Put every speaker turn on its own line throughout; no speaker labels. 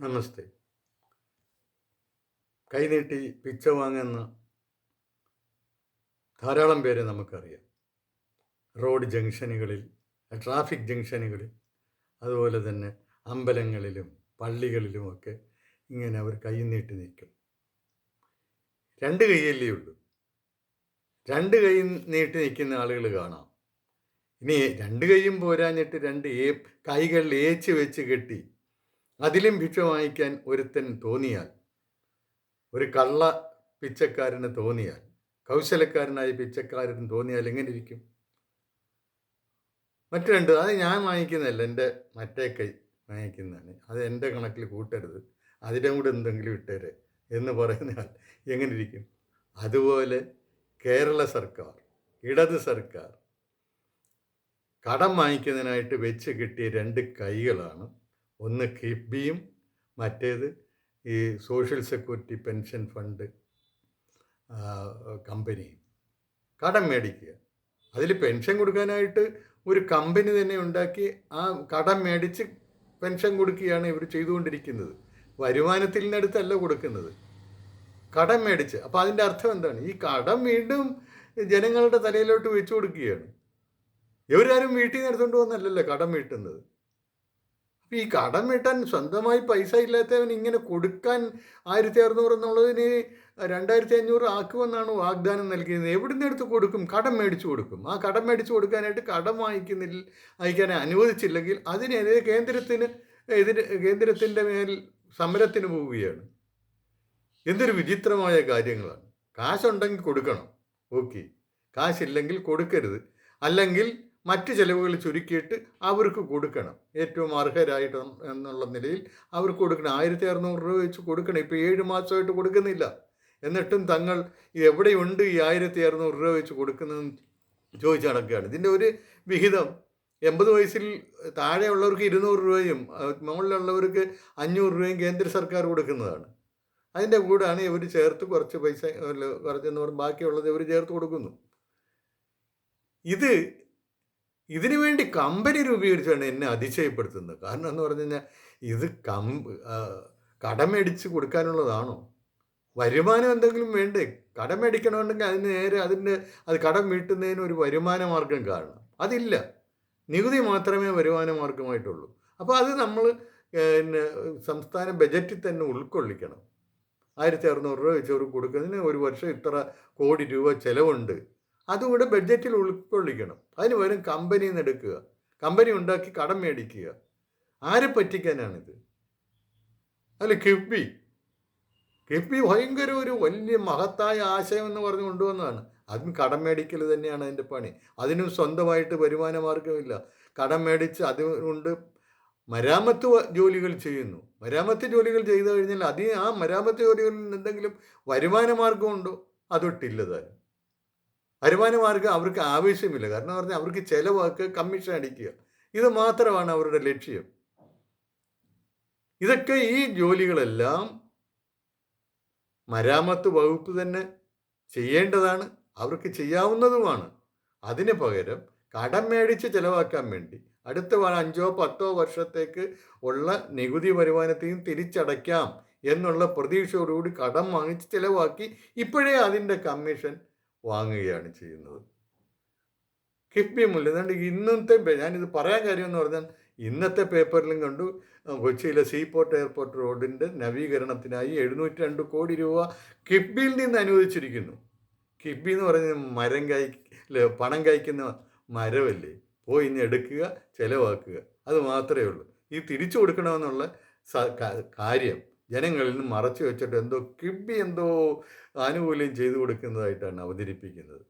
നമസ്തേ. കൈനീട്ടി പിച്ച വാങ്ങുന്ന ധാരാളം പേരെ നമുക്കറിയാം. റോഡ് ജംഗ്ഷനുകളിൽ ട്രാഫിക് ജംഗ്ഷനുകളിൽ അതുപോലെ തന്നെ അമ്പലങ്ങളിലും പള്ളികളിലുമൊക്കെ ഇങ്ങനെ അവർ കൈ നീട്ടി നിൽക്കും രണ്ട് കൈയല്ലേ ഉള്ളൂ. രണ്ട് കൈ നീട്ടി നിൽക്കുന്ന ആളുകൾ കാണാം. ഇനി രണ്ട് കൈയും പോരാഞ്ഞിട്ട് രണ്ട് ഏ കൈകൾ ഏച്ച് വെച്ച് കെട്ടി അതിലും ഭിക്ഷ വാങ്ങിക്കാൻ ഒരുത്തൻ തോന്നിയാൽ ഒരു കള്ള പിച്ചക്കാരന് തോന്നിയാൽ കൗശലക്കാരനായ പിച്ചക്കാരൻ തോന്നിയാൽ എങ്ങനെ ഇരിക്കും മറ്റു രണ്ട് അത് ഞാൻ വാങ്ങിക്കുന്നതല്ല എന്റെ മറ്റേ കൈ വാങ്ങിക്കുന്നതാണ്. അത് എന്റെ കണക്കിൽ കൂട്ടരുത്. അതിന്റെ കൂടെ എന്തെങ്കിലും ഇട്ടേരെ എന്ന് പറയുന്നാൽ എങ്ങനെ ഇരിക്കും അതുപോലെ കേരള സർക്കാർ ഇടത് സർക്കാർ കടം വാങ്ങിക്കുന്നതിനായിട്ട് വെച്ച് കിട്ടിയ രണ്ട് കൈകളാണ് ഒന്ന് കിഫ്ബിയും മറ്റേത് ഈ social security pension fund company കമ്പനിയും കടം മേടിക്കുക. അതിൽ പെൻഷൻ കൊടുക്കാനായിട്ട് ഒരു കമ്പനി തന്നെ ഉണ്ടാക്കി ആ കടം മേടിച്ച് പെൻഷൻ കൊടുക്കുകയാണ് ഇവർ ചെയ്തുകൊണ്ടിരിക്കുന്നത്. വരുമാനത്തിൽ നിന്നടുത്തല്ല കൊടുക്കുന്നത്. കടം മേടിച്ച്. അപ്പോൾ അതിന്റെ അർത്ഥം എന്താണ്? ഈ കടം വീണ്ടും ജനങ്ങളുടെ തലയിലോട്ട് വെച്ചു കൊടുക്കുകയാണ്. ഇവരാരും വീട്ടിൽ നിന്ന് എടുത്തുകൊണ്ട് പോകുന്നല്ലല്ലോ കടം വീട്ടുന്നത്. ഈ കടം വീട്ടാൻ സ്വന്തമായി പൈസ ഇല്ലാത്തവൻ ഇങ്ങനെ കൊടുക്കാൻ ആയിരത്തി അറുന്നൂറ് എന്നുള്ളതിന് രണ്ടായിരത്തി അഞ്ഞൂറ് ആക്കുമെന്നാണ് വാഗ്ദാനം നൽകിയത് എവിടുന്ന് എടുത്ത് കൊടുക്കും? കടം മേടിച്ചു കൊടുക്കും. ആ കടം മേടിച്ചു കൊടുക്കാനായിട്ട് കടം വാങ്ങിക്കുന്നില്ല അയക്കാൻ അനുവദിച്ചില്ലെങ്കിൽ അതിനെതിരെ കേന്ദ്രത്തിന് എതിരെ കേന്ദ്രത്തിന്റെ മേൽ സമരത്തിന് പോവുകയാണ്. എന്തൊരു വിചിത്രമായ കാര്യങ്ങളാണ്. കാശുണ്ടെങ്കിൽ കൊടുക്കണം. ഓക്കെ. കാശില്ലെങ്കിൽ കൊടുക്കരുത്. അല്ലെങ്കിൽ മറ്റ് ചിലവുകൾ ചുരുക്കിയിട്ട് അവർക്ക് കൊടുക്കണം. ഏറ്റവും അർഹരായിട്ട് എന്നുള്ള നിലയിൽ അവർക്ക് കൊടുക്കണം. ആയിരത്തി അറുന്നൂറ് രൂപ വെച്ച് കൊടുക്കണം. ഇപ്പോൾ ഏഴ് മാസമായിട്ട് കൊടുക്കുന്നില്ല. എന്നിട്ടും തങ്ങൾ എവിടെയുണ്ട് ഈ ആയിരത്തി അറുന്നൂറ് രൂപ വെച്ച് കൊടുക്കുന്നതെന്ന് ചോദിച്ച് നടക്കുകയാണ്. ഇതിന്റെ ഒരു വിഹിതം എൺപത് വയസ്സിൽ താഴെയുള്ളവർക്ക് ഇരുന്നൂറ് രൂപയും മുകളിലുള്ളവർക്ക് അഞ്ഞൂറ് രൂപയും കേന്ദ്ര സർക്കാർ കൊടുക്കുന്നതാണ്. അതിന്റെ കൂടാണ് ഇവർ ചേർത്ത് കുറച്ച് പൈസ കുറച്ചെന്ന് പറഞ്ഞ് ബാക്കിയുള്ളത് ഇവർ ചേർത്ത് കൊടുക്കുന്നു. ഇത് ഇതിനു വേണ്ടി കമ്പനി രൂപീകരിച്ചാണ് എന്നെ അതിശയപ്പെടുത്തുന്നത്. കാരണം എന്ന് പറഞ്ഞു കഴിഞ്ഞാൽ ഇത് കം കടമടിച്ച് കൊടുക്കാനുള്ളതാണോ? വരുമാനം എന്തെങ്കിലും വേണ്ടേ? കടം മേടിക്കണമെന്നുണ്ടെങ്കിൽ അതിന് നേരെ അതിന്റെ അത് കടം വീട്ടുന്നതിന് ഒരു വരുമാന മാർഗം കാണണം. അതില്ല. നികുതി മാത്രമേ വരുമാന മാർഗമായിട്ടുള്ളൂ. അപ്പോൾ അത് നമ്മൾ പിന്നെ സംസ്ഥാന ബജറ്റിൽ തന്നെ ഉൾക്കൊള്ളിക്കണം. ആയിരത്തി അറുന്നൂറ് രൂപ വെച്ചവർക്ക് കൊടുക്കുന്നതിന് ഒരു വർഷം ഇത്ര കോടി രൂപ ചിലവുണ്ട്. അതുകൂടെ ബഡ്ജറ്റിൽ ഉൾക്കൊള്ളിക്കണം. അതിന് പകരം നിന്ന് എടുക്കുക. കമ്പനി ഉണ്ടാക്കി കടം മേടിക്കുക. ആരെ പറ്റിക്കാനാണിത്? അല്ല കിഫ്ബി. കിഫ്ബി ഭയങ്കര ഒരു വലിയ മഹത്തായ ആശയം എന്ന് പറഞ്ഞ് കൊണ്ടുവന്നതാണ്. അതും കടം മേടിക്കൽ തന്നെയാണ് അതിന്റെ പണി. അതിനും സ്വന്തമായിട്ട് വരുമാന മാർഗമില്ല കടം മേടിച്ച് അതുകൊണ്ട് മരാമത്ത് ജോലികൾ ചെയ്യുന്നു. മരാമത്ത് ജോലികൾ ചെയ്തു കഴിഞ്ഞാൽ അതി ആ മരാമത്ത് ജോലികളിൽ എന്തെങ്കിലും വരുമാന മാർഗമുണ്ടോ അതൊട്ടില്ല താനും. വരുമാന മാർഗം അവർക്ക് ആവശ്യമില്ല. കാരണം പറഞ്ഞാൽ അവർക്ക് ചിലവാക്കുക കമ്മീഷൻ അടിക്കുക. ഇത് മാത്രമാണ് അവരുടെ ലക്ഷ്യം. ഇതൊക്കെ ഈ ജോലികളെല്ലാം മരാമത്ത് വകുപ്പ് തന്നെ ചെയ്യേണ്ടതാണ്. അവർക്ക് ചെയ്യാവുന്നതുമാണ്. അതിന് പകരം കടം മേടിച്ച് ചിലവാക്കാൻ വേണ്ടി അടുത്ത അഞ്ചോ പത്തോ വർഷത്തേക്ക് ഉള്ള നികുതി വരുമാനത്തെയും തിരിച്ചടയ്ക്കാം എന്നുള്ള പ്രതീക്ഷയോടുകൂടി കടം വാങ്ങിച്ച് ചിലവാക്കി ഇപ്പോഴേ അതിന്റെ കമ്മീഷൻ വാങ്ങുകയാണ് ചെയ്യുന്നത്. കിഫ്ബി മൂല്യം അതുകൊണ്ട് ഇന്നത്തെ ഞാനിത് പറയാൻ കാര്യം എന്ന് പറഞ്ഞാൽ ഇന്നത്തെ പേപ്പറിലും കണ്ടു കൊച്ചിയിലെ സീപോർട്ട് എയർപോർട്ട് റോഡിന്റെ നവീകരണത്തിനായി എഴുന്നൂറ്റി രണ്ട് കോടി രൂപ കിഫ്ബിയിൽ നിന്ന് അനുവദിച്ചിരിക്കുന്നു. കിഫ്ബി എന്ന് പറഞ്ഞ മരം കായ് പണം കായ്ക്കുന്ന മരമല്ലേ? പോയി ഇനി എടുക്കുക ചിലവാക്കുക. അത് മാത്രമേ ഉള്ളൂ. ഈ തിരിച്ചു കൊടുക്കണമെന്നുള്ള കാര്യം. ജനങ്ങളിൽ നിന്ന് മറച്ചു വെച്ചിട്ട് എന്തോ കിബി എന്തോ ആനുകൂല്യം ചെയ്തു കൊടുക്കുന്നതായിട്ടാണ് അവതരിപ്പിക്കുന്നത്.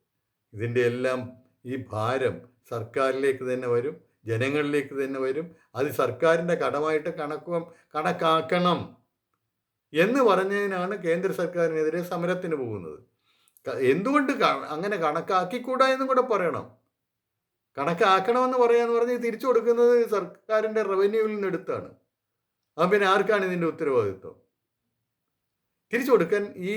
ഇതിന്റെ എല്ലാം ഈ ഭാരം സർക്കാരിലേക്ക് തന്നെ വരും ജനങ്ങളിലേക്ക് തന്നെ വരും. അത് സർക്കാരിന്റെ കടമായിട്ട് കണക്കും കണക്കാക്കണം എന്ന് പറഞ്ഞതിനാണ് കേന്ദ്ര സർക്കാരിനെതിരെ സമരത്തിന് പോകുന്നത്. എന്തുകൊണ്ട് അങ്ങനെ കണക്കാക്കിക്കൂടാ എന്നും കൂടെ പറയണം. കണക്കാക്കണമെന്ന് പറയാന്ന് പറഞ്ഞ് തിരിച്ചു കൊടുക്കുന്നത് സർക്കാരിന്റെ റവന്യൂവിൽ നിന്ന് എടുത്താണ് അപ്പം പിന്നെ ആർക്കാണ് ഇതിന്റെ ഉത്തരവാദിത്വം? തിരിച്ചു കൊടുക്കാൻ ഈ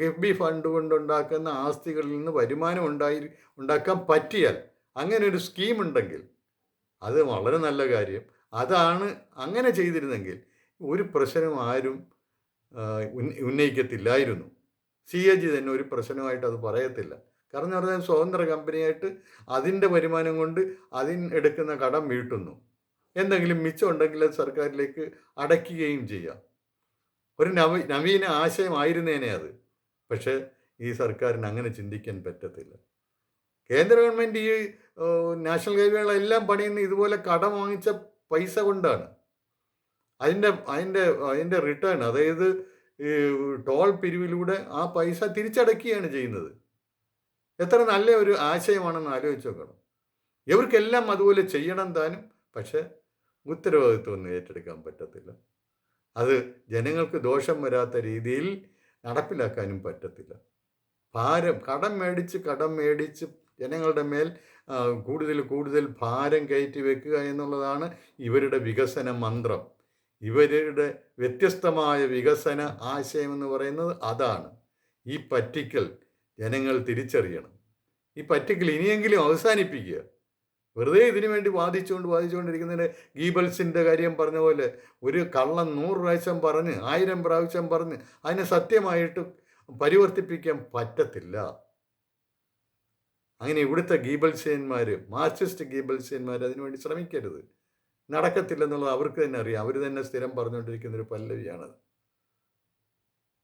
ഗിഫ്ബി ഫണ്ട് കൊണ്ടുണ്ടാക്കുന്ന ആസ്തികളിൽ നിന്ന് വരുമാനം ഉണ്ടായി ഉണ്ടാക്കാൻ പറ്റിയാൽ അങ്ങനെ ഒരു സ്കീം ഉണ്ടെങ്കിൽ അത് വളരെ നല്ല കാര്യം. അതാണ് അങ്ങനെ ചെയ്തിരുന്നെങ്കിൽ ഒരു പ്രശ്നം ആരും ഉന്നയിക്കത്തില്ലായിരുന്നു. സി എ ജി തന്നെ ഒരു പ്രശ്നമായിട്ട് അത് പറയത്തില്ല. കാരണം എന്ന് പറഞ്ഞാൽ സ്വതന്ത്ര കമ്പനിയായിട്ട് അതിന്റെ വരുമാനം കൊണ്ട് അതിന് എടുക്കുന്ന കടം വീട്ടുന്നു. എന്തെങ്കിലും മിച്ചം ഉണ്ടെങ്കിൽ അത് സർക്കാരിലേക്ക് അടയ്ക്കുകയും ചെയ്യാം. ഒരു നവ നവീന ആശയമായിരുന്നേനെ അത്. പക്ഷേ ഈ സർക്കാരിന് അങ്ങനെ ചിന്തിക്കാൻ പറ്റത്തില്ല. കേന്ദ്ര ഗവൺമെന്റ് ഈ നാഷണൽ ഹൈവേകളെല്ലാം പണിയുന്ന ഇതുപോലെ കടം വാങ്ങിച്ച പൈസ കൊണ്ടാണ്. അതിന്റെ അതിന്റെ അതിന്റെ റിട്ടേൺ അതായത് ഈ ടോൾ പിരിവിലൂടെ ആ പൈസ തിരിച്ചടക്കുകയാണ് ചെയ്യുന്നത്. എത്ര നല്ല ഒരു ആശയമാണെന്ന് ആലോചിച്ച് നോക്കണം. ഇവർക്കെല്ലാം അതുപോലെ ചെയ്യണം താനും. പക്ഷേ ഉത്തരവാദിത്വം ഒന്നും ഏറ്റെടുക്കാൻ പറ്റത്തില്ല. അത് ജനങ്ങൾക്ക് ദോഷം വരാത്ത രീതിയിൽ നടപ്പിലാക്കാനും പറ്റത്തില്ല. ഭാരം കടം മേടിച്ച് കടം മേടിച്ച് ജനങ്ങളുടെ മേൽ കൂടുതൽ കൂടുതൽ ഭാരം കയറ്റി വെക്കുക എന്നുള്ളതാണ് ഇവരുടെ വികസന മന്ത്രം. ഇവരുടെ വ്യത്യസ്തമായ വികസന ആശയം എന്ന് പറയുന്നത് അതാണ്. ഈ പറ്റിക്കൽ ജനങ്ങൾ തിരിച്ചറിയണം. ഈ പറ്റിക്കൽ ഇനിയെങ്കിലും അവസാനിപ്പിക്കുക. വെറുതെ ഇതിനു വേണ്ടി വാദിച്ചുകൊണ്ട് വാദിച്ചുകൊണ്ടിരിക്കുന്നതിന് ഗീബൽസിന്റെ കാര്യം പറഞ്ഞ പോലെ ഒരു കള്ളം നൂറ് പ്രാവശ്യം പറഞ്ഞ് ആയിരം പ്രാവശ്യം പറഞ്ഞ് അതിനെ സത്യമായിട്ട് പരിവർത്തിപ്പിക്കാൻ പറ്റത്തില്ല. അങ്ങനെ ഇവിടുത്തെ ഗീബൽസ്യന്മാർ മാർക്സിസ്റ്റ് ഗീബൽസ്യന്മാർ അതിനുവേണ്ടി ശ്രമിക്കരുത്. നടക്കത്തില്ലെന്നുള്ളത് അവർക്ക് തന്നെ അറിയാം. അവർ തന്നെ സ്ഥിരം പറഞ്ഞുകൊണ്ടിരിക്കുന്ന ഒരു പല്ലവിയാണത്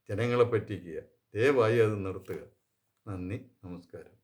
ജനങ്ങളെ പറ്റിക്കുക. ദയവായി അത് നിർത്തുക. നന്ദി. നമസ്കാരം.